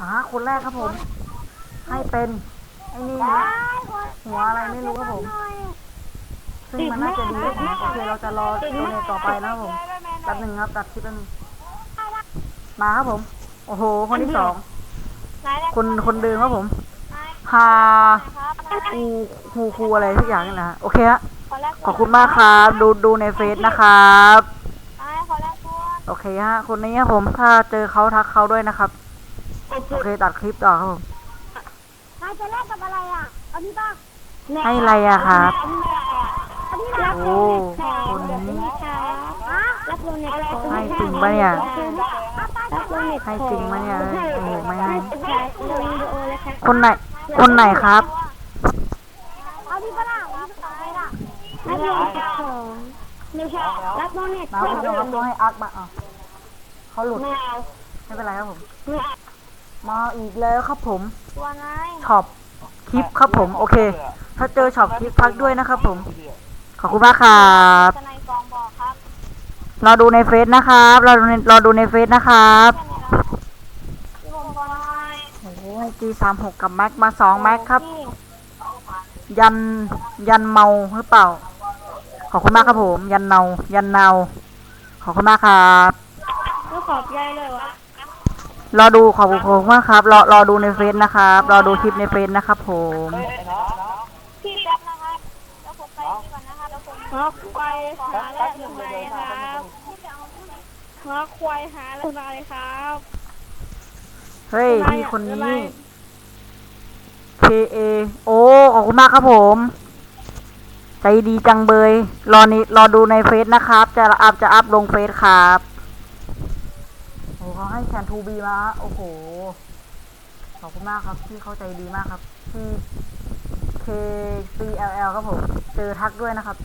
อ่าคนแรกครับผม ให้เป็นไอ้นี่นะ หัวอะไรไม่รู้ครับผม ซึ่งมันน่าจะดีครับผมโอเคเราจะรอตัวเนต่อไปนะครับผมแป๊บหนึ่งครับตัดคลิปแป๊บหนึงมาครับผม โอ้โห คนที่สองคนคนเดิมครับผมฮาคูคูคูอะไรทุกอย่างนี่แหละฮะโอเคฮะขอบคุณมากครับ ดูดูในเฟซนะครับโอเคฮะคนนี้ครับผมถ้าเจอเขาทักเขาด้วยนะครับ โอเคตัดคลิปต่อครับผมนายจะแลกกับอะไรอะเอานี่ป่ะให้อะไรอะครับ อันนี้นะโอ้คนนี้ฮะรับโลเน็ตของให้จริงปะเนี่ย รับโลเน็ตให้จริงปะเนี่ยโอ้โหไม่ให้ถ่ายลงวิดีโอเลยค่ะคนไหน คนไหนครับ เอานี่ป่ะล่ะเอานี่ป่ะล่ะรับโลเน็ตของไม่ใช่รับโลเน็ตมาขคุองณผู้ชมครับต้องให้อักมาอะเขาหลุด ไม่เอาไม่เป็นไรครับผมไม่เอามาอีกแล้วครับผมตัวนายช็อปคลิปครับผม โอเค ถ้าเจอช็อปคลิปทักด้วยนะครับผม ขอบคุณมากครับทนายกองบอกครับรอดูในเฟซนะครับรอดูในรอดูในเฟซนะครับพี่ผมบอกนายโอ้โหให้จีสามหกกับแม็กมาสองแม็กครับยันยันเมาหรือเปล่า ขอบคุณมากครับผม ยันเนายันเนาขอบคุณมากครับ ก็ขอบใจเลยวะ รอดูขอบคุณมากครับ รอรอดูในเฟซนะครับ รอดูคลิปในเฟซนะครับผมพี่แป๊บนะครับแล้วผมไปนี่ก่อนนะครับแล้วผมฮอกควายหาแลกทำไมครับฮอกควายหาแลกทำไมครับ เฮ้ยทำไมพี่อะคนทำไมนี้ K A โอ้ขอบคุณมากครับผม ใจดีจังเบย รอนี้รอดูในเฟซนะครับ จะอัพจะอัพลงเฟซครับโอ้เขา ให้แคนทูบีมา โอ้โห ขอบคุณมากครับพี่เข้าใจดีมากครับพี่ K C L L ครับผม เจอทักด้วยนะครับ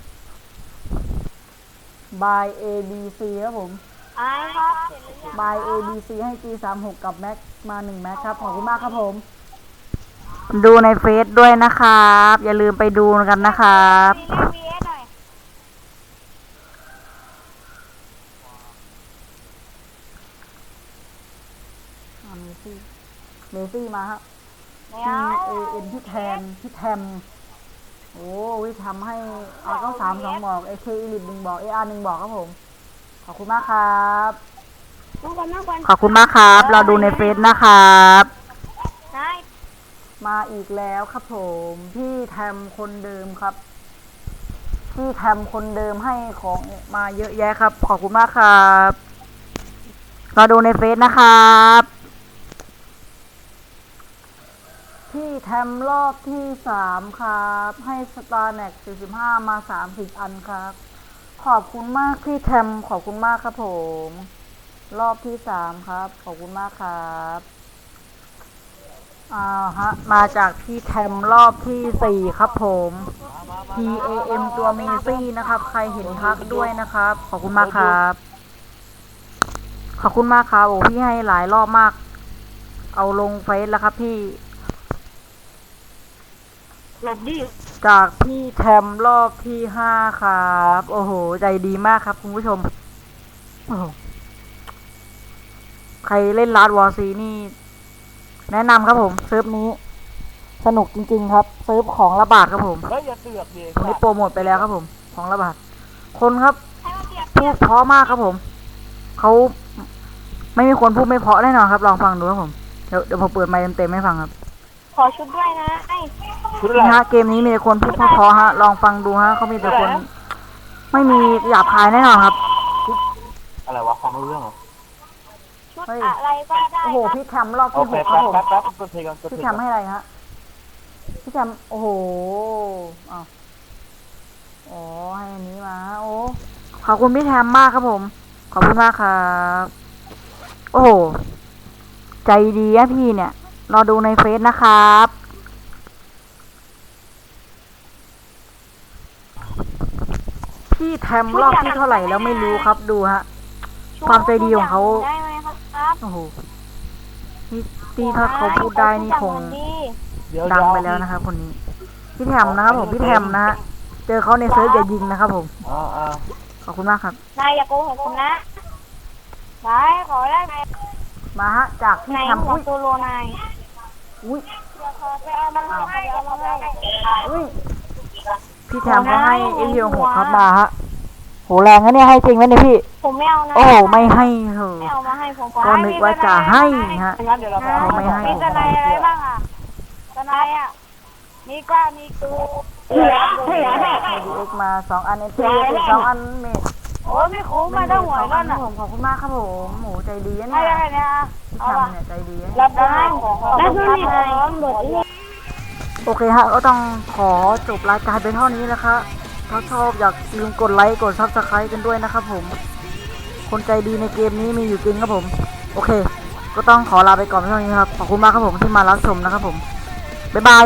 by A B C ครับผมไอ้ครับ เสร็จหรือยัง by A B C ให้ G 3 6 กับแม็กมา1แม็กครับ ขอบคุณมากครับผม ดูในเฟซด้วยนะครับ อย่าลืมไปดูกันนะครับ มีเล่น VS หน่อย อ่าเมซี่ เมซี่มาครับไม่ T เอา A N พี่แทนพี่แทมโอ้วิทำให้เอาเข้าสามสองบอก A K อีลิทหนึ่งบอก A R หนึ่งบอกครับผม ขอบคุณมากครับ มากกว่ามากกว่าขอบคุณมากครับ เราดูในเฟซนะครับ ใช่มาอีกแล้วครับผม พี่แทมคนเดิมครับ พี่แทมคนเดิมให้ของมาเยอะแยะครับ ขอบคุณมากครับ เราดูในเฟซนะครับ พี่ แทมรอบที่สามครับ ให้สตาร์แน็ก45 มาสามสิบอันครับ ขอบคุณมากพี่แทมขอบคุณมากครับผม รอบที่สามครับ ขอบคุณมากครับอ่าวฮะ มาจากพี่แทมรอบที่สี่ครับผม P A M ตัวเมซี่นะครับ ใครเห็นทักด้วยนะครับ ขอบคุณมากครับ ขอบคุณมากครับโอ้พี่ให้หลายรอบมาก เอาลงเฟซแล้วครับพี่ หลบดิจากพี่แทมรอบที่ห้าครับ โอ้โห ใจดีมากครับคุณผู้ชม โอ้โห ใครเล่นลาดวอร์ซีนี่ แนะนำครับผม เซิร์ฟนี้ สนุกจริง ๆ ครับ เซิร์ฟของระบาดครับผมเฮ้ยอย่าเสือกดิคนนี้โปรโมทไปแล้วครับผม ของระบาด คนครับให้มาเปรียบพูดเพราะมากครับผม เขาไม่มีคนพูดไม่เพราะแน่นอนครับ ลองฟังดูครับผม เดี๋ยวเดี๋ยวผมเปิดไมค์เต็มๆให้ฟังครับ ขอชุดด้วยนะไอ้ชุดอะไร นี่ฮะเกมนี้มีแต่คนพูดเพราะๆฮะ ลองฟังดูฮะเขามีแต่คนไม่มีหยาบคายแน่นอนครับ อะไรวะฟังไม่รู้เรื่องเหรอชุดเฮ้ย อะไรก็ได้โอ้โหครับพี่แคมรอบโอที่เคหกครับแป๊บผมแป๊บแป๊บตัวเพลงกันตัวเพลพี่งแคมให้อะไรฮะพี่แคมโอ้โหอ้าวอ๋อให้อันนี้มาโอ้ขอบคุณพี่แคมมากครับผม ขอบคุณมากครับโอ้โหใจดีอะพี่เนี่ย รอดูในเฟซนะครับพี่แทมรอบที่เท่าไหร่แล้วไม่รู้ครับดูฮะ ความใจดีของเขาได้ไหมครับโอ้โหนี่นี่ถ้าเขาพูดได้นี่คงเดี๋ยวดังไปเดี๋แล้วนะครับ คนนี้ พี่แทมนะครับผมพี่แทมนะฮะเจอเขาในเซิร์ฟอย่ายิงนะครับผมอ่าอ่าขอบคุณมากครับนายอย่าโกหกผมนะนายขอได้ไหมมาฮะจากไหนที่ทำหัวอุ้ยโซโลนาย อุ้ยไปเอามันให้เอามันให้อุ้ยพี่แถมเขาให้เอ็มยูหกครับมาฮะโหแรงนะเนี่ยให้จริงไหมเนี่ยพี่ ผมไม่เอานะโอ้ไม่ให้เหอะไม่เอามาให้ผมก็นึกว่าจะให้ฮะงั้นเดี๋ยวเราไปเอาเขาไม่ให้มีทนายอะไรบ้างอะทนายอะมีก้ามีกูเหลือเหลือเอ็กมาสองอันเอ็นทีสองอันเม ดโอ้ไม่คุ้มมาได้หวยแล้วนะน่ะผมขอบคุณมากครับผมหมูใจดีนะให้เนี่ยได้เนี่ยพี่เอาทำละเนี่ยใจดีนะรับได้แล้วคือมีของหมดโอเคฮะก็ต้องขอจบรายการไปเท่านี้นะคะถ้าชอบอยากลืมกดไลค์กดซับสไครต์กันด้วยนะครับผม คนใจดีในเกมนี้มีอยู่จริงครับผม โอเค ก็ต้องขอลาไปก่อนเท่านี้ครับขอบคุณมากครับผมที่มารับชมนะครับผมบ๊ายบาย